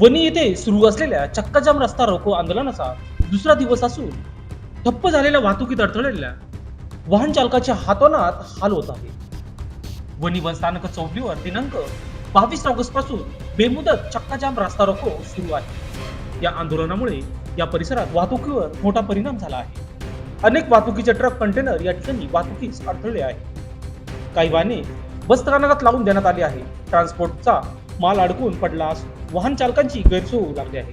वणी येथे सुरू असलेल्या चक्काजाम रस्ता रोको आंदोलनाचा दुसरा दिवस असून ठप्प झालेल्या वाहतुकीत अडथळलेल्या वाहन चालकाच्या हातोनात हाल होत आहे. वणी स्थानक चौकीवर दिनांक बावीस ऑगस्टपासून बेमुदत चक्काजाम रस्ता रोको सुरू आहे. या आंदोलनामुळे या परिसरात वाहतुकीवर मोठा परिणाम झाला आहे. अनेक वाहतुकीचे ट्रक कंटेनर या ठिकाणी वाहतुकीस अडथळले आहे काही वाहने बस स्थानकात लावून देण्यात आली आहे ट्रान्सपोर्टचा माल अडकून पडलास वाहन चालकांची गैरसोय होऊ लागली आहे.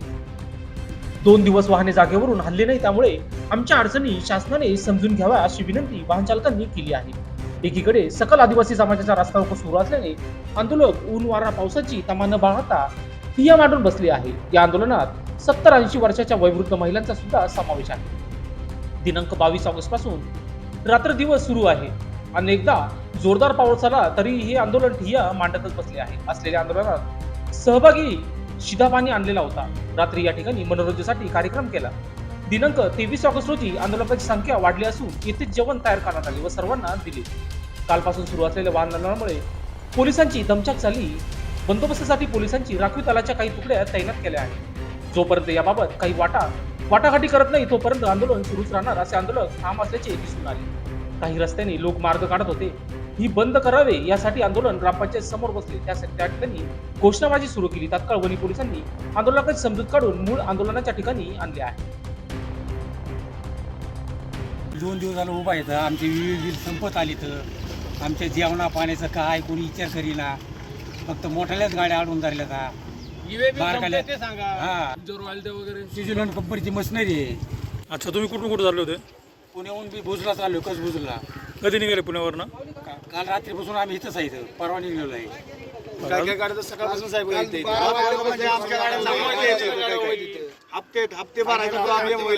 दोन दिवस वाहने जागेवरून हल्ले नाही त्यामुळे आमच्या अडचणी शासनाने समजून घ्याव्या अशी विनंती वाहन चालकांनी केली आहे. एकीकडे सकल आदिवासी समाजाचा रस्ता रोको सुरू असल्याने आंदोलक ऊन वारा पावसाची तमा न बाळगता ठिय्या मांडून बसली आहे. या आंदोलनात सत्तर ऐंशी वर्षाच्या वयोवृद्ध महिलांचा सुद्धा समावेश आहे. दिनांक बावीस ऑगस्टपासून रात्र दिवस सुरू आहे. अनेकदा जोरदार पाऊस झाला तरी हे आंदोलन ठिया मांडतच बसले आहे. असलेल्या आंदोलनात सहभागी शिधापाणी आणलेला होता. रात्री या ठिकाणी मनोरंजनासाठी कार्यक्रम केला. दिनांक तेवीस ऑगस्ट रोजी आंदोलकांची संख्या वाढली असून येथे जेवण तयार करण्यात आले व सर्वांना दिले. कालपासून सुरू असलेल्या वाहन आंदोलनामुळे पोलिसांची दमछाक झाली. बंदोबस्तासाठी पोलिसांची राखीव दलाच्या काही तुकड्या तैनात केल्या आहेत. जोपर्यंत याबाबत काही वाटा वाटाघाटी करत नाही तोपर्यंत आंदोलन सुरूच राहणार असे आंदोलक ठाम असल्याचे दिसून आले. काही रस्त्याने लोक मार्ग काढत होते. ही बंद करावे यासाठी आंदोलन ग्रामपंचायत समोर बसले. त्यासाठी त्या ठिकाणी घोषणाबाजी सुरू केली. तात्काळ वणी पोलिसांनी आंदोलकांची समजूत काढून मूळ आंदोलनाच्या ठिकाणी आणले आहे. दोन दिवस झालं उभा येतं आमचे विविध बिल संपत आली तर आमच्या जेवणा पाण्याचं काय कोणी विचार करीना. फक्त मोठ्याल्याच गाड्या अडवून धरल्या हा स्वित्झर्लंड कंपनीची मशिनरी आहे अच्छा तुम्ही कुठून कुठे चालले होते पुण्याहून बी भुजला चाललो कस भुजला कधी निघाले पुण्यावरनं काल रात्रीपासून आम्ही इथंच आहे इथं परवा निघलेलो आहे काय काय गाड्या तर सकाळपासून साहेब येते म्हणजे आमच्या गाड्या लावून यायच्या होत्या काय काय. हप्ते हप्ते भरायचे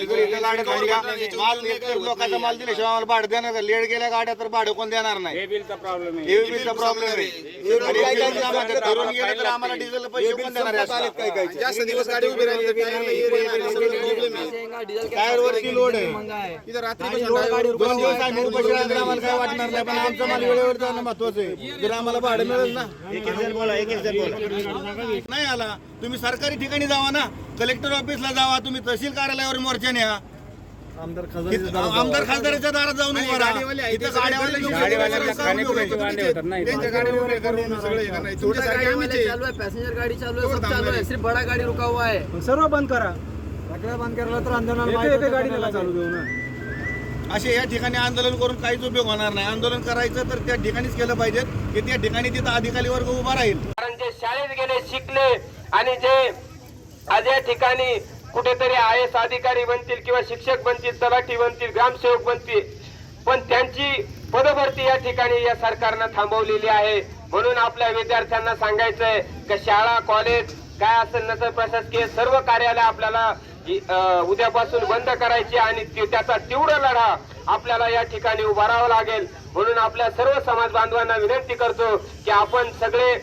घरी गाड्या काढून घ्या. माल एकतर लोकांचा माल दिल्याशिवाय आम्हाला भाडं देणार नाही. लेट गेल्या गाड्या तर भाडं कोण देणार नाही. हे बिलचा प्रॉब्लेम आहे. हे बिलचा प्रॉब्लेम आहे. आणि हे बिल आम्हाला धरून गेलं तर आम्हाला डिझेल पैसे कोण देणार आहे? जास्त दिवस गाडी उभी राहिली टायर वरती लोड आहे. इथं रात्री दोन दिवस आम्ही उपाशी राहिलो तर आम्हाला काय वाटणार नाही पण आमचा माल वेळेवर जाणं महत्वाचं आहे. जर आम्हाला भाडं मिळेल ना. बोला एक बोला. नाही आला. तुम्ही सरकारी ठिकाणी जावा ना. कलेक्टर ऑफिसला जावा तुम्ही तहसील कार्यालयावर मोर्चा न्या. आमदार खासदाराच्या दारात जाऊन उभा राहा. इथं गाड्यावाले लोकं वांदे. होतात हे हे. चालू है पैसेंजर गाड़ी चालू है सब चालू है सिर्फ बड़ा गाड़ी रुका हुआ है सर्व बंद करा. सगळं बंद तर आंदोलन चालू देऊ ना. असे या ठिकाणी आंदोलन करून काहीच उपयोग होणार नाही. आंदोलन करायचं तर त्या ठिकाणीच केलं पाहिजे की त्या ठिकाणी तिथं अधिकारी वर्ग उभा राहील. कारण जे शाळेत गेले शिकले आणि जे आज या ठिकाणी कुठेतरी आय एस अधिकारी बनतील किंवा शिक्षक बनतील तलाठी बनतील ग्रामसेवक बनतील. पण त्यांची पदभरती या ठिकाणी या सरकारनं थांबवलेली आहे. म्हणून आपल्या विद्यार्थ्यांना सांगायचंय की शाळा कॉलेज काय असेल नसेल प्रशासकीय सर्व कार्यालय आपल्याला उद्यापासून बंद करायची आणि ती- त्याचा तीव्र लढा आपल्याला या ठिकाणी उभारावा लागेल. म्हणून आपल्या सर्व समाज बांधवांना विनंती करतो की आपण सगळे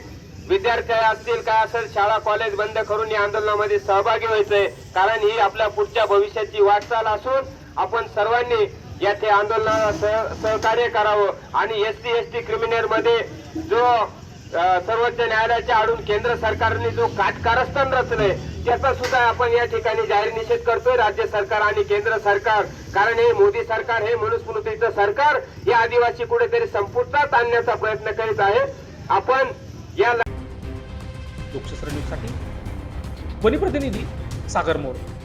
विद्यार्थी असतील काय असेल शाळा कॉलेज बंद करून या आंदोलनामध्ये सहभागी व्हायचंय. कारण ही आपल्या पुढच्या भविष्याची वाटचाल असून आपण सर्वांनी याचे आंदोलनाला सह- सहकार्य करावं. आणि एस टी एस टी क्रिमिनलमध्ये जो सर्वोच्च न्यायालयाच्या आडून केंद्र सरकारने जो काटकारस्थान रचलंय त्याचा सुद्धा आपण या ठिकाणी जाहीर निषेध करतोय राज्य सरकार आणि केंद्र सरकार. कारण हे मोदी सरकार हे मनुस्मृतीचं सरकार या आदिवासी कुठेतरी संपुष्टात आणण्याचा प्रयत्न करीत आहे. आपण या लोकशास्त्र न्यूजसाठी वनी प्रतिनिधी सागर मोरे